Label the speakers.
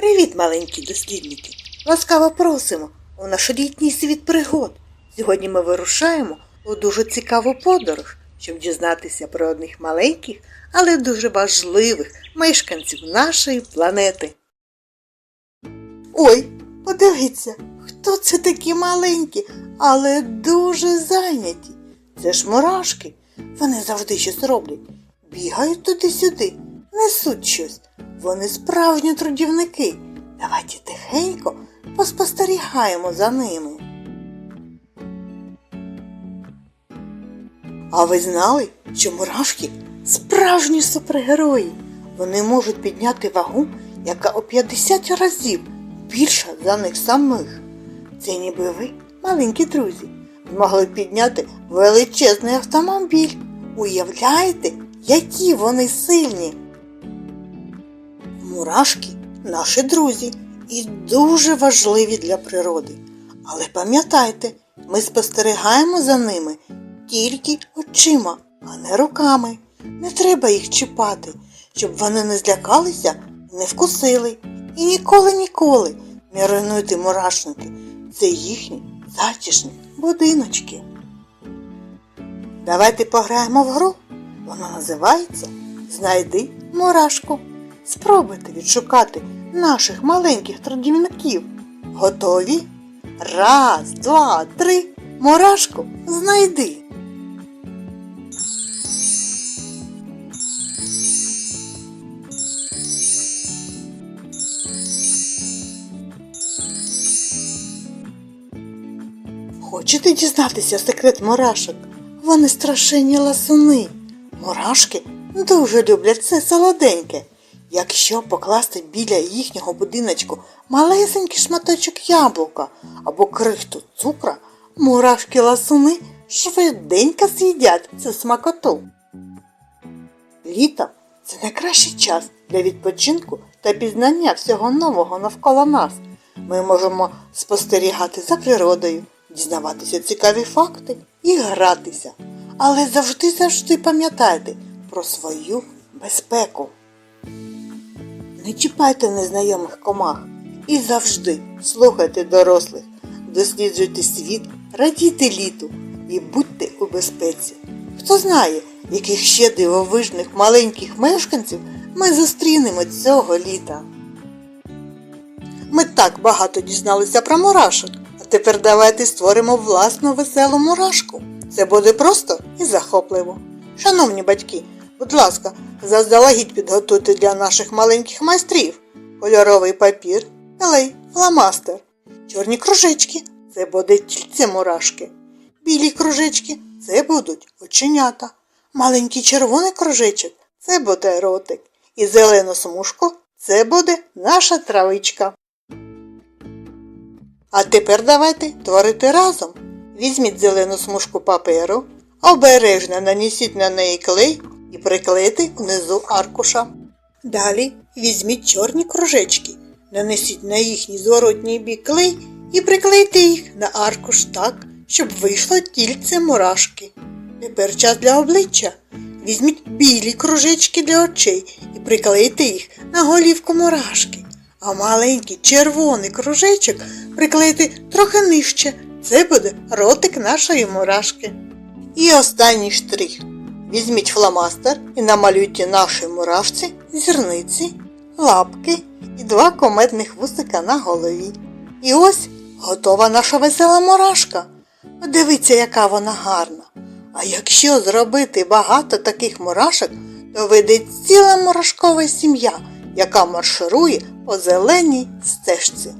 Speaker 1: Привіт, маленькі дослідники! Ласкаво просимо у наш літній світ пригод. Сьогодні ми вирушаємо у дуже цікаву подорож, щоб дізнатися про одних маленьких, але дуже важливих мешканців нашої планети. Ой, подивіться, хто це такі маленькі, але дуже зайняті. Це ж мурашки. Вони завжди щось роблять. Бігають туди-сюди, несуть щось. Вони справжні трудівники. Давайте тихенько поспостерігаємо за ними. А ви знали, що мурашки справжні супергерої? Вони можуть підняти вагу, яка у 50 разів більша за них самих. Це ніби ви, маленькі друзі, змогли підняти величезний автомобіль. Уявляєте, які вони сильні? Мурашки наші друзі і дуже важливі для природи. Але пам'ятайте, ми спостерігаємо за ними тільки очима, а не руками. Не треба їх чіпати, щоб вони не злякалися не вкусили. І ніколи-ніколи не руйнуйте мурашники. Це їхні затишні будиночки. Давайте пограємо в гру. Вона називається Знайди мурашку. Спробуйте відшукати наших маленьких трудівників. Готові? Раз, два, три. Мурашку знайди. Хочете дізнатися секрет мурашок? Вони страшенні ласуни. Мурашки дуже люблять це солоденьке. Якщо покласти біля їхнього будиночку малесенький шматочок яблука або крихту цукра, мурашки ласуни швиденько з'їдять цю смакоту. Літо це найкращий час для відпочинку та пізнання всього нового навколо нас. Ми можемо спостерігати за природою, дізнаватися цікаві факти і гратися. Але завжди завжди пам'ятайте про свою безпеку. Не чіпайте незнайомих комах і завжди слухайте дорослих, досліджуйте світ, радійте літу і будьте у безпеці. Хто знає, яких ще дивовижних маленьких мешканців ми зустрінемо цього літа. Ми так багато дізналися про мурашок, а тепер давайте створимо власну веселу мурашку. Це буде просто і захопливо. Шановні батьки, будь ласка, заздалегідь підготуйте для наших маленьких майстрів. Кольоровий папір, клей, фломастер, чорні кружечки це буде тільце мурашки, білі кружечки це будуть оченята, маленький червоний кружечок це буде ротик, і зелену смужку це буде наша травичка. А тепер давайте творити разом. Візьміть зелену смужку паперу, обережно нанесіть на неї клей і приклейте внизу аркуша. Далі візьміть чорні кружечки, нанесіть на їхній зворотній бік клей і приклейте їх на аркуш так, щоб вийшло тільце мурашки. Тепер час для обличчя. Візьміть білі кружечки для очей і приклейте їх на голівку мурашки. А маленький червоний кружечок приклейте трохи нижче. Це буде ротик нашої мурашки. І останній штрих. Візьміть фломастер і намалюйте нашій мурашці зірниці, лапки і два кометних вусика на голові. І ось готова наша весела мурашка. Подивіться, яка вона гарна. А якщо зробити багато таких мурашок, то вийде ціла мурашкова сім'я, яка марширує по зеленій стежці.